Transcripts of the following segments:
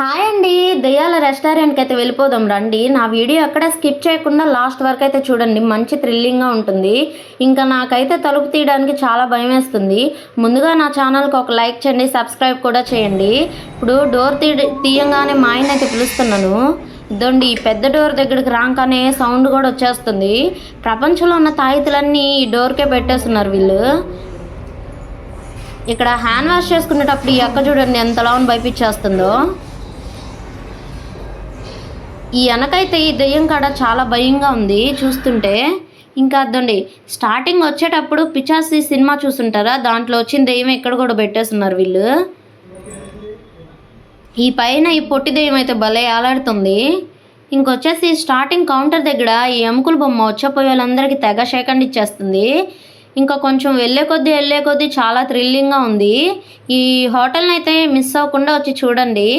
Hi అండి దయ్యాల రెస్టారెంట్కి అయితే వెళ్ళిపోదాం రండి. నా వీడియో ఎక్కడ స్కిప్ చేయకుండా లాస్ట్ వరకు అయితే చూడండి మంచి థ్రిల్లింగ్గా ఉంటుంది. ఇంకా నాకైతే తలుపు తీయడానికి చాలా భయం వేస్తుంది ముందుగా నా ఛానల్కి ఒక లైక్ చేయండి సబ్స్క్రైబ్ కూడా చేయండి. ఇప్పుడు డోర్ తీ తీయంగానే మా ఆయన అయితే పిలుస్తున్నాను. ఇదండి ఈ పెద్ద డోర్ దగ్గరికి రాగానే సౌండ్ కూడా వచ్చేస్తుంది. ప్రపంచంలో ఉన్న తాయితులన్నీ ఈ డోర్కే పెట్టేస్తున్నారు వీళ్ళు. ఇక్కడ హ్యాండ్ వాష్ చేసుకునేటప్పుడు ఈ అక్క చూడండి ఎంత లాన్ భయపించేస్తుందో. ఈ వెనకైతే ఈ దెయ్యం కాడ చాలా భయంగా ఉంది చూస్తుంటే. ఇంకా అర్థండి స్టార్టింగ్ వచ్చేటప్పుడు పిచాసి సినిమా చూస్తుంటారా? దాంట్లో వచ్చిన దెయ్యం ఇక్కడ కూడా పెట్టేస్తున్నారు వీళ్ళు? ఈ పైన ఈ పొట్టి దెయ్యం అయితే భలే ఆలాడుతుంది. ఇంకొచ్చేసి స్టార్టింగ్ కౌంటర్ దగ్గర ఈ ఎముకల బొమ్మ వచ్చేపోయే వాళ్ళందరికీ తెగ షేకండ్ ఇచ్చేస్తుంది. ఇంకా కొంచెం వెళ్ళే కొద్దీ వెళ్ళే కొద్దీ చాలా థ్రిల్లింగ్గా ఉంది. ఈ హోటల్ని అయితే మిస్ అవ్వకుండా వచ్చి చూడండి.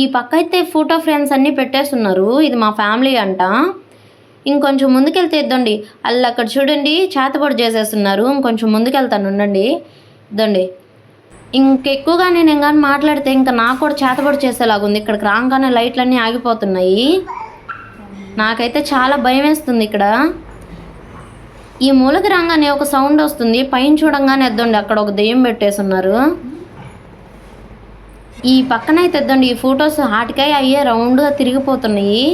ఈ పక్క అయితే ఫోటో ఫ్రేమ్స్ అన్నీ పెట్టేస్తున్నారు. ఇది మా ఫ్యామిలీ అంట. ఇంకొంచెం ముందుకెళ్తే ఇద్దండి. వాళ్ళు అక్కడ చూడండి చేతపడి చేసేస్తున్నారు. ఇంకొంచెం ముందుకెళ్తాను ఉండండి. ఇద్దండి. ఇంకెక్కువగా నేను ఇంకా మాట్లాడితే ఇంకా నాకు కూడా చేతపడి చేసేలాగా ఉంది ఇక్కడికి రాగానే లైట్లన్నీ ఆగిపోతున్నాయి. నాకైతే చాలా భయం వేస్తుంది ఇక్కడ. ఈ మూలకి రాగానే ఒక సౌండ్ వస్తుంది. పైన చూడంగానే ఎద్దండి అక్కడ ఒక దెయ్యం పెట్టేస్తున్నారు. ఈ పక్కనైతే ఇద్దండి ఈ ఫొటోస్ హాటికాయ అయ్యే రౌండ్గా తిరిగిపోతున్నాయి.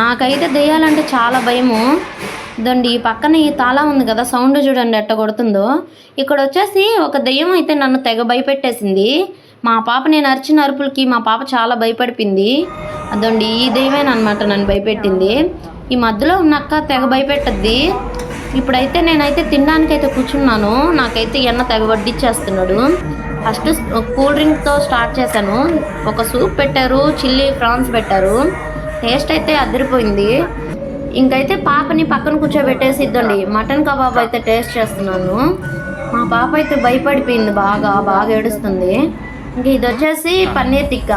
నాకైతే దెయ్యాలంటే చాలా భయము. దండి ఈ పక్కన ఈ తాళం ఉంది కదా సౌండ్ చూడండి ఎట్ట కొడుతుందో. ఇక్కడ వచ్చేసి ఒక దెయ్యం అయితే నన్ను తెగ భయపెట్టేసింది. మా పాప నేను అరిచిన అరుపులకి మా పాప చాలా భయపడిపింది. అదండి ఈ దెయ్యమేనమాట నన్ను భయపెట్టింది. ఈ మధ్యలో ఉన్నక్క తెగ భయపెట్టద్ది. ఇప్పుడైతే నేనైతే తినడానికైతే కూర్చున్నాను. నాకైతే ఎన్న తెగ వడ్డిచ్చేస్తున్నాడు. ఫస్ట్ కూల్ డ్రింక్తో స్టార్ట్ చేశాను. ఒక సూప్ పెట్టారు చిల్లీ ప్రాన్స్ పెట్టారు. టేస్ట్ అయితే అదిరిపోయింది. ఇంకైతే పాపని పక్కన కూర్చోబెట్టేసి ఇద్దండి మటన్ కబాబ్ అయితే టేస్ట్ చేస్తున్నాను. మా పాప అయితే భయపడిపోయింది బాగా బాగా ఏడుస్తుంది. ఇంక ఇది వచ్చేసి పన్నీర్ తిక్క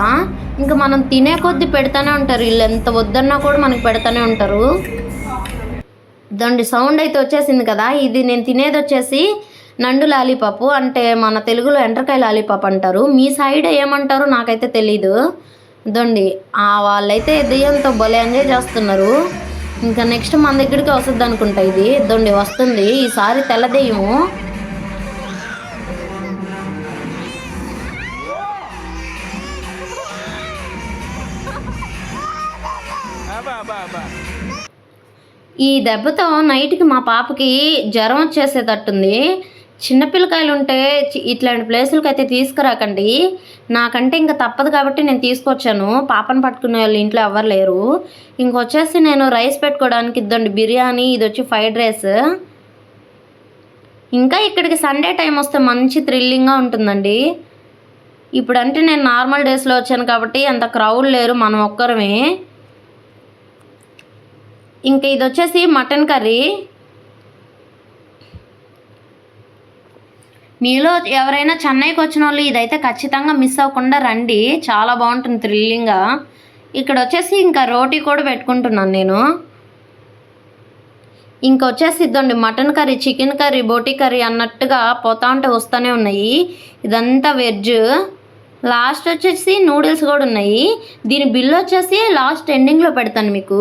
ఇంకా మనం తినే కొద్దీ పెడతానే ఉంటారు. వీళ్ళు ఎంత వద్దన్నా కూడా మనకి పెడతానే ఉంటారు. దండి సౌండ్ అయితే వచ్చేసింది కదా. ఇది నేను తినేది వచ్చేసి నండు లాలీపాపు అంటే మన తెలుగులో ఎండ్రకాయ లాలీపాప్ అంటారు. మీ సైడ్ ఏమంటారు నాకైతే తెలీదు. దండి ఆ వాళ్ళైతే దెయ్యంతో భలే ఎంజాయ్ చేస్తున్నారు. ఇంకా నెక్స్ట్ మన దగ్గరికి వస్తుంది అనుకుంటా ఇది. దొండి వస్తుంది. ఈసారి తెల్ల దెయ్యము ఈ దెబ్బతో నైట్కి మా పాపకి జ్వరం వచ్చేసేటట్టుంది. చిన్నపిల్లకాయలు ఉంటే ఇట్లాంటి ప్లేసులకి అయితే తీసుకురాకండి. నాకంటే ఇంకా తప్పదు కాబట్టి నేను తీసుకొచ్చాను. పాపను పట్టుకునే వాళ్ళు ఇంట్లో ఎవరు లేరు. ఇంకొచ్చేసి నేను రైస్ పెట్టుకోవడానికి ఇద్దండి బిర్యానీ ఇది వచ్చి ఫ్రైడ్ రైస్. ఇంకా ఇక్కడికి సండే టైం వస్తే మంచి థ్రిల్లింగ్గా ఉంటుందండి. ఇప్పుడంటే నేను నార్మల్ డేస్లో వచ్చాను కాబట్టి అంత క్రౌడ్ లేరు మనం ఒక్కరమే. ఇంకా ఇది వచ్చేసి మటన్ కర్రీ. మీలో ఎవరైనా చెన్నైకి వచ్చిన వాళ్ళు ఇదైతే ఖచ్చితంగా మిస్ అవ్వకుండా రండి. చాలా బాగుంటుంది థ్రిల్లింగ్గా ఇక్కడ వచ్చేసి ఇంకా రోటీ కూడా పెట్టుకుంటున్నాను నేను. ఇంకా వచ్చేసి ఇద్దండి మటన్ కర్రీ చికెన్ కర్రీ బోటీ కర్రీ అన్నట్టుగా పోతా ఉంటే వస్తూనే ఉన్నాయి. ఇదంతా వెజ్ లాస్ట్ వచ్చేసి నూడిల్స్ కూడా ఉన్నాయి. దీని బిల్ వచ్చేసి లాస్ట్ ఎండింగ్లో పెడతాను మీకు.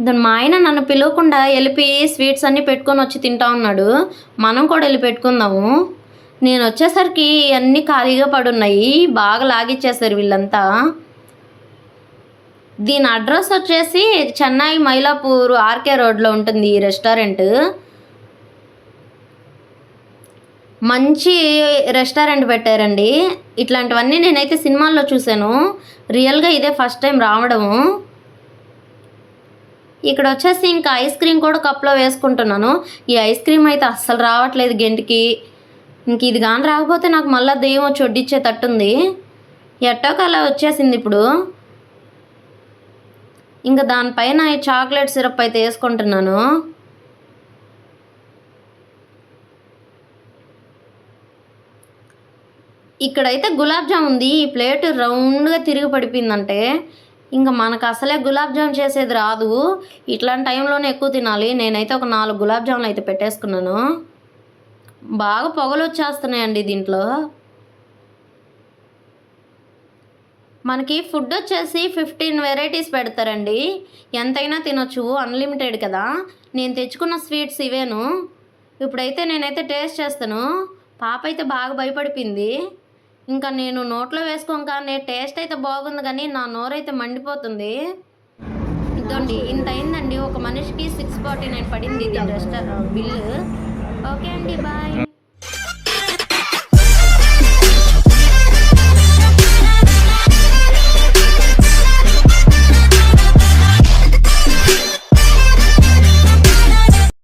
మా ఆయన నన్ను పిలవకుండా వెళ్ళిపోయి స్వీట్స్ అన్నీ పెట్టుకొని వచ్చి తింటా ఉన్నాడు. మనం కూడా వెళ్ళి పెట్టుకుందాము. నేను వచ్చేసరికి అన్నీ ఖాళీగా పడున్నాయి. బాగా లాగిచ్చేసారు వీళ్ళంతా. దీని అడ్రస్ వచ్చేసి చెన్నై మైలాపూర్ ఆర్కే రోడ్లో ఉంటుంది ఈ రెస్టారెంట్. మంచి రెస్టారెంట్ పెట్టారండి. ఇట్లాంటివన్నీ నేనైతే సినిమాల్లో చూశాను. రియల్గా ఇదే ఫస్ట్ టైం రావడము. ఇక్కడ వచ్చేసి ఇంకా ఐస్ క్రీమ్ కూడా కప్లో వేసుకుంటున్నాను. ఈ ఐస్ క్రీమ్ అయితే అస్సలు రావట్లేదు గెంటికి. ఇంక ఇది కానీ రాకపోతే నాకు మళ్ళీ దెయ్యం వచ్చి వడ్డిచ్చేటట్టుంది ఎట్టోక వచ్చేసింది ఇప్పుడు. ఇంకా దానిపైన చాక్లెట్ సిరప్ అయితే వేసుకుంటున్నాను. ఇక్కడైతే గులాబ్ జామ్ ఉంది. ఈ ప్లేట్ రౌండ్గా తిరిగి పడిపోయిందంటే ఇంకా మనకు అసలే గులాబ్ జామ్ చేసేది రాదు. ఇట్లాంటి టైంలోనే ఎక్కువ తినాలి. నేనైతే ఒక నాలుగు గులాబ్ జాములు అయితే పెట్టేసుకున్నాను. బాగా పొగలు వచ్చేస్తున్నాయండి దీంట్లో. మనకి ఫుడ్ వచ్చేసి ఫిఫ్టీన్ వెరైటీస్ పెడతారండి. ఎంతైనా తినొచ్చు అన్లిమిటెడ్ కదా. నేను తెచ్చుకున్న స్వీట్స్ ఇవేను. ఇప్పుడైతే నేనైతే టేస్ట్ చేస్తాను. పాప అయితే బాగా భయపడిపోయింది. ఇంకా నేను నోట్లో వేసుకోగానే టేస్ట్ అయితే బాగుంది కానీ నా నోరైతే మండిపోతుంది. ఇదండి ఇంత అయిందండి. ఒక మనిషికి సిక్స్ ఫార్టీ నైన్ పడింది ఇది రెస్టారెంట్ బిల్లు ఓకే అండి బాయ్